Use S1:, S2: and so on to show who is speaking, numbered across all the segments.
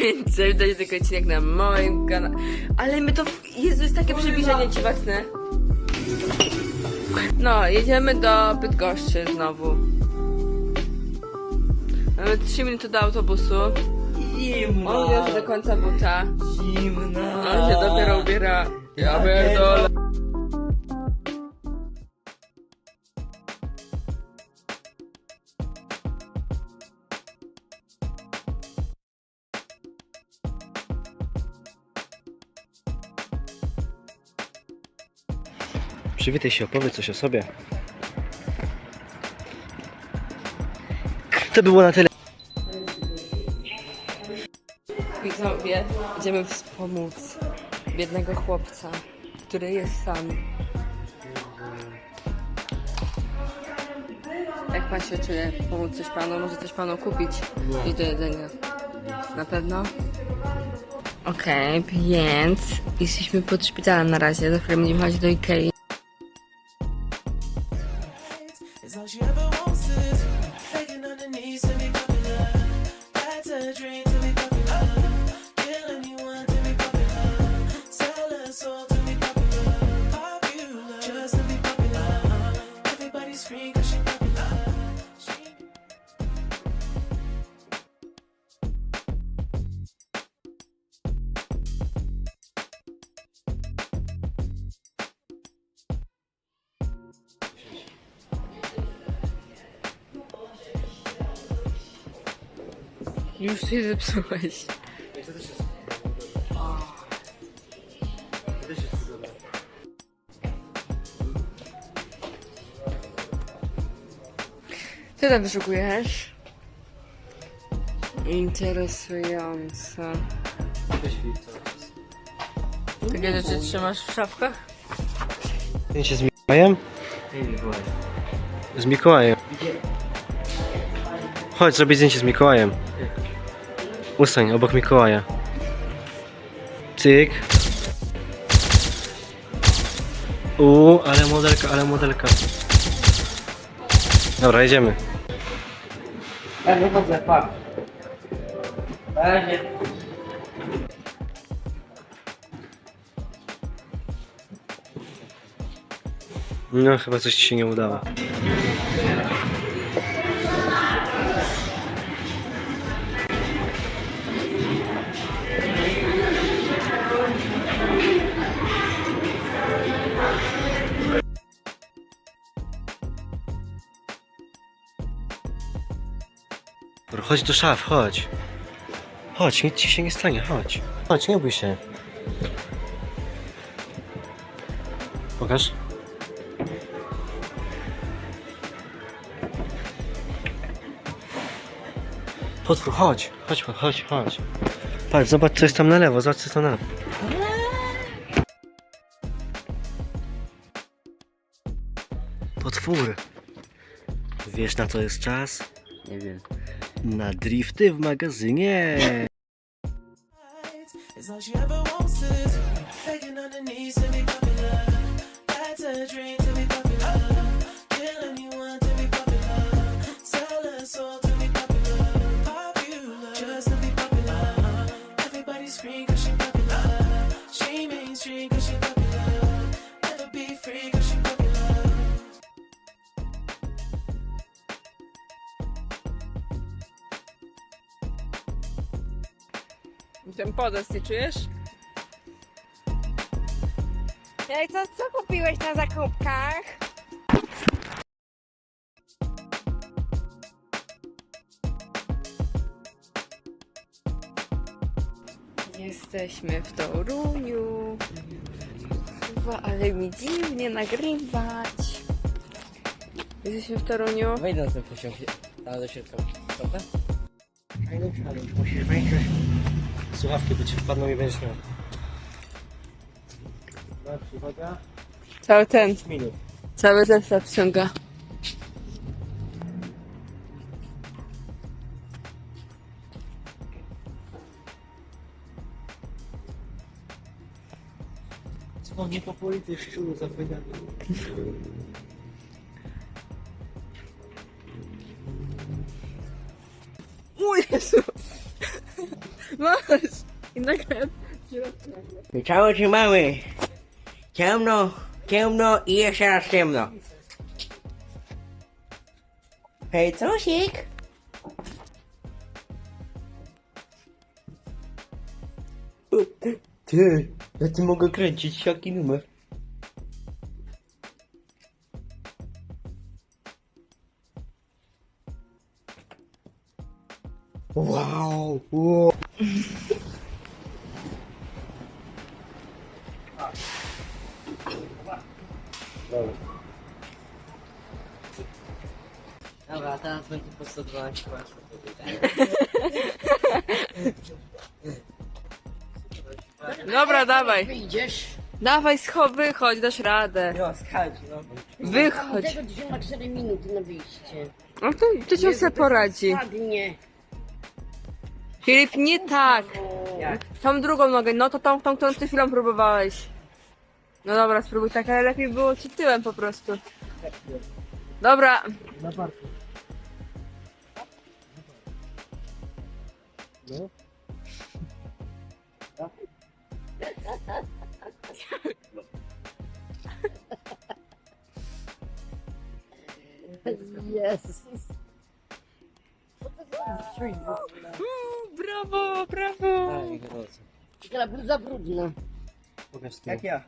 S1: Więc widać tylko odcinek na moim kanale. Ale my to... Jezu, jest takie przybliżenie dziwaczne. No, jedziemy do Bydgoszczy znowu. Mamy 3 minuty do autobusu.
S2: Zimna.
S1: On już do końca buta.
S2: Zimna.
S1: On się dopiero ubiera. Ja pierdolę.
S3: Przywitaj się, opowiedz coś o sobie. To by było na tyle.
S1: Widzowie, idziemy wspomóc biednego chłopca, który jest sam. Jak pan się czuje? Pomóc coś panu? Może coś panu kupić? I do jedzenia. Na pewno? Okej, więc jesteśmy pod szpitalem na razie. Za chwilę będziemy chodzić do Ikei.
S4: All she ever wants is begging on her knees to be popular. That's a dream
S1: Już się zepsułeś. Co tam wyszukujesz? Interesujące. Takie rzeczy trzymasz w szafkach?
S3: Zdjęcie z Mikołajem? Z Mikołajem. Chodź, zrobić zdjęcie z Mikołajem. Ustań obok Mikołaja. Cyk. Uuu, ale modelka, ale modelka. Dobra, jedziemy.
S2: Ja wychodzę, pa. Będzie.
S3: No, chyba coś ci się nie udało. Chodź do szaf, chodź. Chodź, nic ci się nie stanie, chodź. Chodź, nie bój się. Pokaż. Potwór, chodź, chodź, chodź, chodź. Patrz, zobacz co jest tam na lewo, zobacz co jest tam na lewo. Potwór. Wiesz na co jest czas?
S2: Nie wiem.
S3: Na drifty w magazynie.
S1: Ten podest czujesz?
S5: Ej, co, co kupiłeś na zakupkach?
S1: Jesteśmy w Toruniu. Kurwa, ale mi dziwnie nagrywać. Jesteśmy w Toruniu.
S2: Wejdę na ten pociąg. Tam do środka. Prawda?
S3: Musisz wejść. Słuchawki, bo ci wpadną i będziesz miał. Uwaga.
S1: Cały ten,
S3: Minut.
S1: cały zestaw wciąga.
S3: Dzwonię po policję, szczuru zapomniałem.
S1: O Jezu! Masz! I nagle...
S2: Ciało ci mamy. Ciemno, ciemno i jeszcze raz ciemno. Hej, Cosik! Ty, ja ty mogę kręcić jaki numer. Wow, wow. Dobra, teraz będzie po 112 właśnie
S1: Dobra, dawaj.
S6: Wyjdziesz.
S1: Dawaj, scho, wychodź, dasz radę.
S2: No, skacz, no.
S1: Wychodź.
S6: Tego dzisiaj ma 4 minuty na wyjście.
S1: No to, to się sobie poradzi.
S6: Ładnie.
S1: Filip, nie tak.
S2: Jak?
S1: Tą drugą nogę, no to tą, tą, którą ty chwilą próbowałeś. No dobra, spróbuj tak, ale lepiej było ci tyłem po prostu. Dobra.
S6: Jezus.
S1: Uuu, brawo, brawo.
S6: Taka bluza brudna.
S3: Pokaż ty.
S2: Jak ja?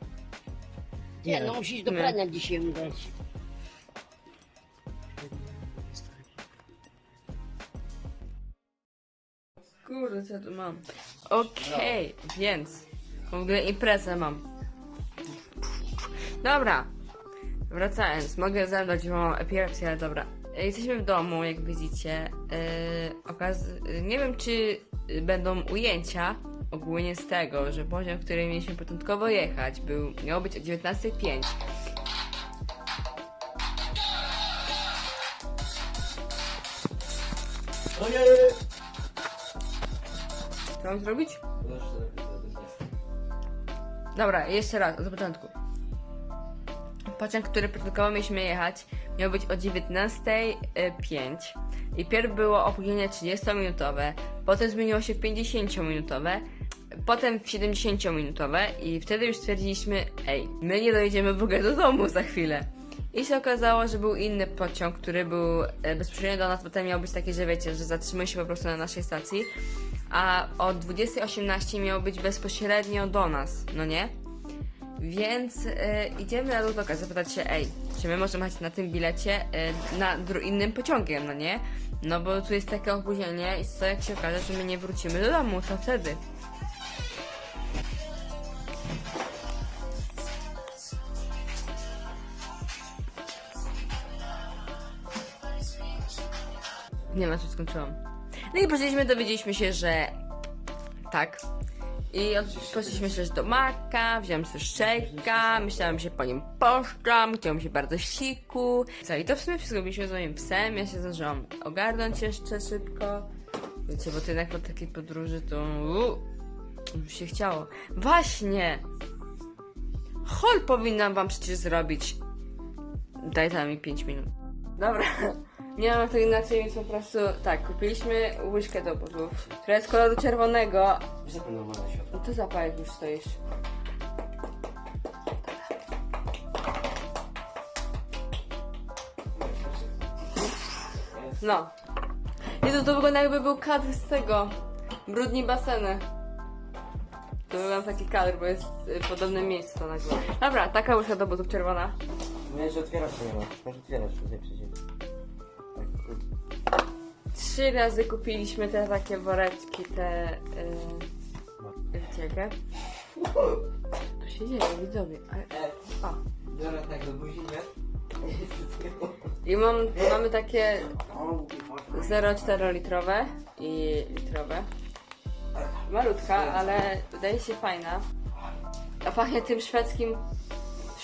S6: Nie, no musisz do prania dzisiaj udać.
S1: Kurde, co ja tu mam? Okej, więc w ogóle imprezę mam. Dobra, wracając, mogę zadać mam epilację, ale dobra. Jesteśmy w domu, jak widzicie. Yy, okaz- nie wiem, czy będą ujęcia ogólnie z tego, że poziom, w którym mieliśmy początkowo jechać, był, miał być o 19.05. Co mam zrobić? Dobra, jeszcze raz, od początku. Pociąg, który początkowo mieliśmy jechać, miał być o 19.05 i pierw było opóźnienie 30-minutowe, potem zmieniło się w 50-minutowe, potem w 70-minutowe i wtedy już stwierdziliśmy, ej, my nie dojedziemy w ogóle do domu za chwilę. I się okazało, że był inny pociąg, który był e, bezpośrednio do nas, potem miał być taki, że wiecie, że zatrzymuje się po prostu na naszej stacji, a o 20.18 miał być bezpośrednio do nas, no nie? Więc e, idziemy na Ludoka zapytać się, ej, czy my możemy jechać na tym bilecie e, na innym pociągiem, no nie? No bo tu jest takie opóźnienie i co jak się okaże, że my nie wrócimy do domu, co wtedy? Nie ma, co skończyłam. No i poszliśmy, dowiedzieliśmy się, że tak. I poszliśmy też do Maka, wziąłem sobie szejka, myślałam, że po nim poszczam, chciałam się bardzo siku. Co, i to w sumie wszystko robiliśmy z moim psem, ja się zdążyłam ogarnąć jeszcze szybko. Wiecie, bo to jednak po takiej podróży to uu, już się chciało. Właśnie! Hol powinnam wam przecież zrobić. Daj tam mi 5 minut. Dobra. Nie mam to inaczej, więc po prostu tak, kupiliśmy łyżkę do butów, która jest koloru czerwonego,
S3: Zapal normalne światło.
S1: no to zapal, jak już stoisz. No. Jezu, to wygląda jakby był kadr z tego. Brudni baseny. To był taki kadr, bo jest y, podobne miejsce to nagle. Dobra, taka łyżka do butów czerwona.
S2: Mówię, że otwierasz to nie ma. Masz otwierasz tutaj.
S1: Trzy razy kupiliśmy te takie woreczki, te... Yy, wiecie, Tu się dzieje, widzowie. A, o.
S2: Biorę tak do buzi?
S1: I mam, mamy takie 0,4 litrowe i litrowe. Malutka, ale wydaje się fajna. A pachnie tym szwedzkim,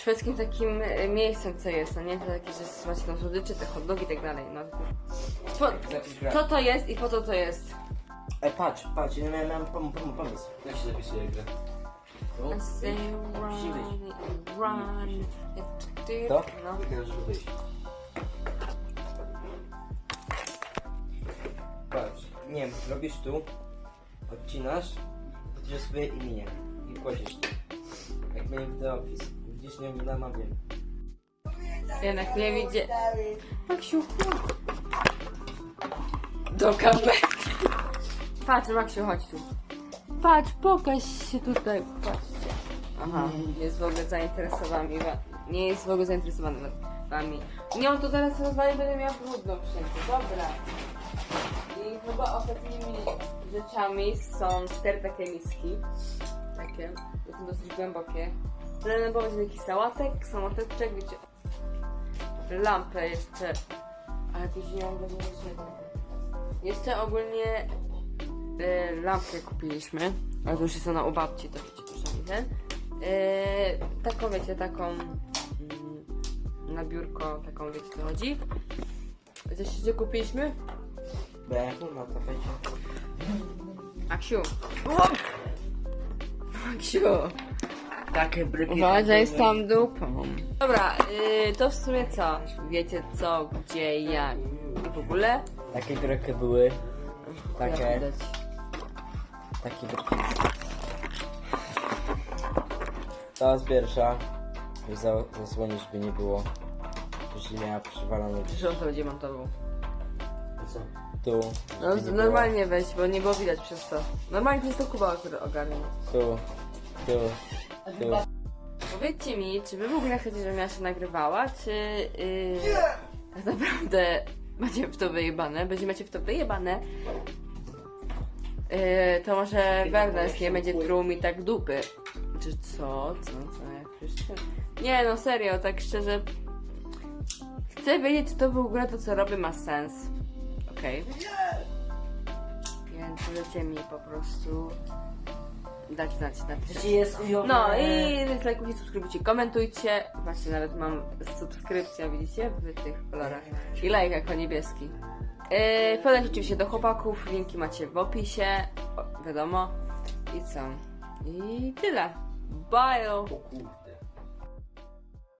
S1: szwedzkim takim e, miejscem, co jest, no nie? To takie, że macie tam słodycze, te hot dogi i tak dalej, no. Po, co to jest i po co to jest?
S2: E, patrz, patrz, ja miałem pom pom pomysł.
S3: Jak się zapisuje grę?
S1: I say run, run.
S2: To?
S1: No.
S3: żeby wyjść.
S2: Patrz, nie wiem, robisz tu odcinasz, podpiszesz swoje imię i kładziesz to. Jak miałem w The Office. Widzisz, nie namawiam.
S1: Jednak nie widzi. Maksiu, Do kamery. Patrz, Maksiu, chodź tu. Patrz, pokaż się tutaj. Patrzcie. Aha, jest w ogóle zainteresowany. wa- Nie jest w ogóle zainteresowany wa- wami. Nie, on to zaraz rozwali, będę miała brudno wszędzie. Dobra. I chyba ostatnimi rzeczami są cztery takie miski. Takie. To są dosyć głębokie. Będzie jakiś sałatek, sałateczek, wiecie, lampę jeszcze. Ale później ją będę jeszcze. Jeszcze ogólnie e, lampkę kupiliśmy. Ale to już jest ona u babci, to wiecie, proszę widzę. E, taką wiecie, taką mm, na biurko, taką wiecie co chodzi. Coś jeszcze kupiliśmy?
S2: BF na tapecie.
S1: Aksiu. Aksiu.
S2: Takie bryki.
S1: Uważaj z tą dupą. Dobra, y, to w sumie co? Wiecie co, gdzie, jak i w ogóle?
S2: Takie bryki były.
S1: Jak
S2: Takie.
S1: widać.
S2: Takie bryki. Ta jest pierwsza. Żeby za, zasłonić by nie było. Jeśli miała przywalone
S1: Przecież on to będzie montował.
S2: co? Tu.
S1: No,
S2: żeby
S1: z-
S2: nie było.
S1: normalnie weź, bo nie było widać przez to. Normalnie to jest to Kuba, który ogarnął.
S2: Tu. Tu.
S1: Powiedzcie mi, czy wy w ogóle chcecie, żebym ja się nagrywała, czy yy, tak naprawdę macie w to wyjebane, będzie macie w to wyjebane, yy, to może Wernes nie będzie truł mi tak dupy. Czy co? Co? Co? Jak? Nie no, serio, tak szczerze. Chcę wiedzieć, czy to w ogóle to, co robię, ma sens. Okej. Więc możecie mi po prostu dać znać na
S2: Ci jest
S1: no i więc lajkujcie, subskrybujcie, komentujcie. Właśnie nawet mam subskrypcja, widzicie, w tych kolorach. I lajk jako niebieski. Yy, podać oczywiście do chłopaków, linki macie w opisie, o, wiadomo. I co? I tyle. Bye!